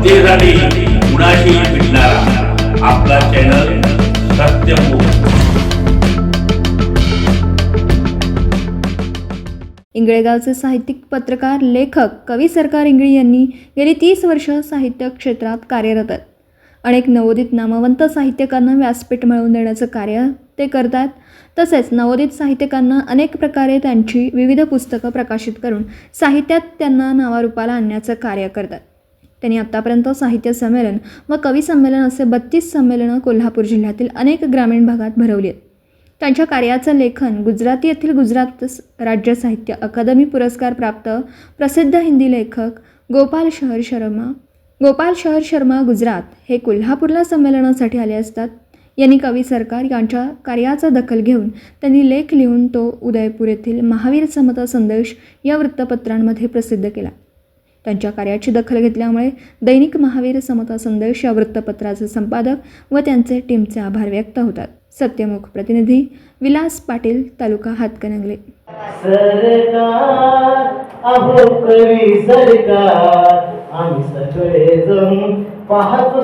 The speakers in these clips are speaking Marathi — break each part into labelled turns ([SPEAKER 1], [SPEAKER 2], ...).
[SPEAKER 1] जनतेसाठी कुणाशी भेटणारा आपला चॅनल सत्यमुख
[SPEAKER 2] इंगळेगावचे साहित्यिक पत्रकार लेखक कवी सरकार इंगळी यांनी गेली तीस वर्ष साहित्य क्षेत्रात कार्यरत आहेत. अनेक नवोदित नामवंत साहित्यकांना व्यासपीठ मिळवून देण्याचं कार्य ते करतात. तसेच नवोदित साहित्यकांना अनेक प्रकारे त्यांची विविध पुस्तकं प्रकाशित करून साहित्यात त्यांना नावारूपाला आणण्याचं कार्य करतात. त्यांनी आत्तापर्यंत साहित्य संमेलन व कवी संमेलन असे बत्तीस संमेलनं कोल्हापूर जिल्ह्यातील अनेक ग्रामीण भागात भरवली आहेत. त्यांच्या कार्याचं लेखन गुजराती येथील गुजरात राज्य साहित्य अकादमी पुरस्कार प्राप्त प्रसिद्ध हिंदी लेखक गोपाल शहर शर्मा गोपाल शहर शर्मा गुजरात हे कोल्हापूरला संमेलनासाठी आले असतात. यांनी कवी सरकार यांच्या कार्याचा दखल घेऊन त्यांनी लेख लिहून तो उदयपूर येथील महावीर समता संदेश या वृत्तपत्रांमध्ये प्रसिद्ध केला. त्यांच्या कार्याची दखल घेतल्यामुळे दैनिक महावीर समता संदेश या वृत्तपत्राचे संपादक व त्यांचे टीमचे आभार व्यक्त होतात. सत्यमुख प्रतिनिधी विलास पाटील तालुका हातकणंगले.
[SPEAKER 3] सरकार पाहतो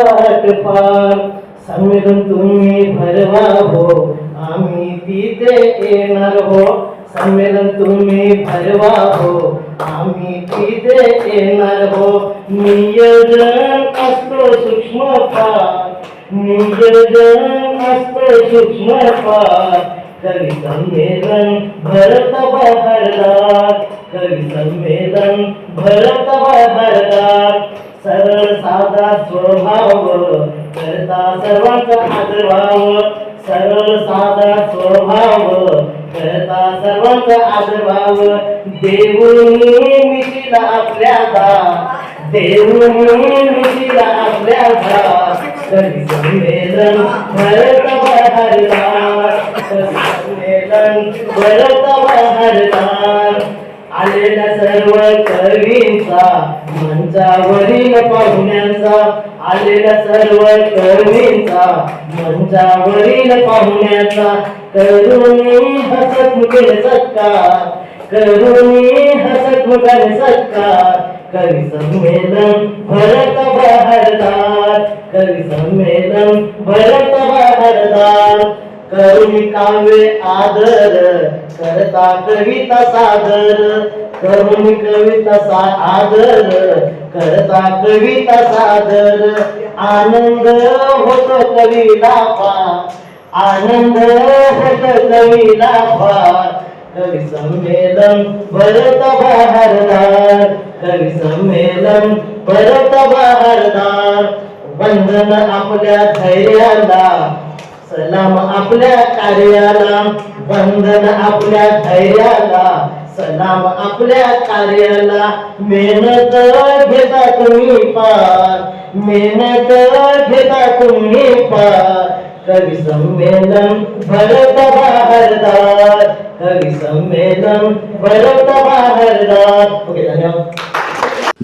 [SPEAKER 3] वाट फार तुम्ही भरवा हो आम्ही तिथे येणार हो. संमेलन तुम्ही भरवा हो आम्ही तिथे येणार हो. नियोजन असतो सूक्ष्म पार नियोजन असतो सूक्ष्म फार कवी संमेलन भरत बहरदार कवी संमेलन भरत बहरदार. सरळ साधा स्वभाव करता सर्वांचा आदरभाव. सरळ साधा स्वभाव करता सर्वांचा आदरभाव. देऊनी मिशीला आपल्या दार देऊनी मिशीला आपल्या दार संमेलन भरत भरला कधी संमेलन भरत आलेल्या सर्व कवींचा मंचावरील पाहुण्यांचा आलेल्या सर्व कवींचा मंचावरील पाहुण्यांचा करुणी हसतमुखेने सत्कार करुणी हसतमुखाने सत्कार कवी संमेलन भरत बहरदार कवी संमेलन भरत बहरदार करुणी काव्य आदर करता कविता सादर करून कविता सा आदर करता कविता सादर आनंद होतो कवीला फार आनंद होत कवीला फार. कवी संमेलन भरत बहारदार कवी संमेलन भरत बहारदार. वंदन आपल्या धैर्याला सलाम आपल्या कार्याला बंधन आपल्या धैर्याला सलाम आपल्या कार्याला. मेहनत घेता तुम्ही पार मेहनत घेता तुम्ही पार. कवी संमेलन भरत बहारदार कवी संमेलन भरत बहारदार ओके धन्यवाद.